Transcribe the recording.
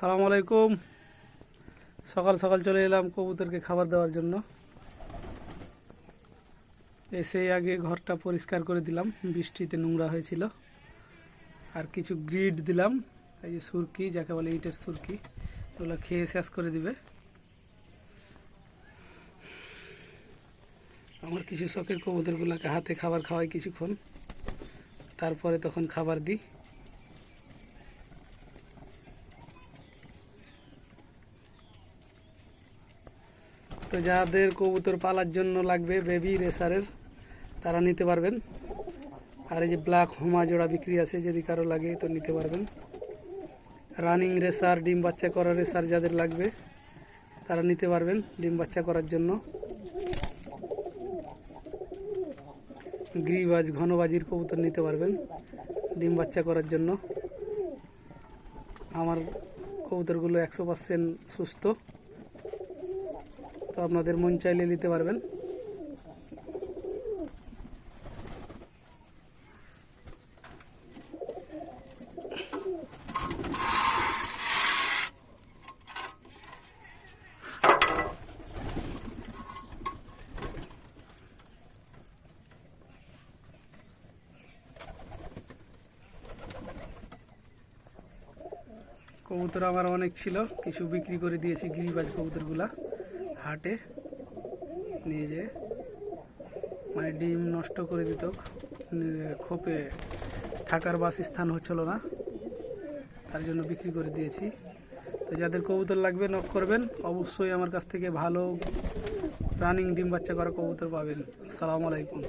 সালাম আলাইকুম সকাল সকাল চলে এলাম কবুতরকে খাবার দেওয়ার জন্য। এসে আগে ঘরটা পরিষ্কার করে দিলাম। বৃষ্টিতে নোংরা হয়েছিল। আর কিছু গ্রিড দিলাম। এই যে সুরকি, যাকে বলে ইটের সুরকি, ওগুলো খেয়ে শেষ করে দিবে। আমার কিছু শখের কবুতরগুলোকে হাতে খাবার খাওয়াই কিছুক্ষণ। তারপরে তখন খাবার দিই। তো যাদের কবুতর পালার জন্য লাগবে বেবি রেসারের তারা নিতে পারবেন। আর এই যে ব্ল্যাক হোমা জোড়া বিক্রি আছে, যদি কারও লাগে তো নিতে পারবেন। রানিং রেসার ডিম বাচ্চা করা রেসার যাদের লাগবে, তারা নিতে পারবেন ডিম বাচ্চা করার জন্য। গ্রিবাজ ঘনবাজির কবুতর নিতে পারবেন ডিম বাচ্চা করার জন্য। আমার কবুতরগুলো একশো পার্সেন্ট সুস্থ। তো আপনাদের মন চাইলে নিতে পারবেন। কবুতর আমার অনেক ছিল, কিছু বিক্রি করে দিয়েছি গিরিবাজ কবুতরগুলা। হাটে নিয়ে যেয়ে মানে ডিম নষ্ট করে দিত। খোপে থাকার বাসস্থান হচ্ছিল না। তার জন্য বিক্রি করে দিয়েছি। তো যাদের কবুতর লাগবে নক করবেন। অবশ্যই আমার কাছ থেকে ভালো রানিং ডিম বাচ্চা করা কবুতর পাবেন। আসসালামু আলাইকুম।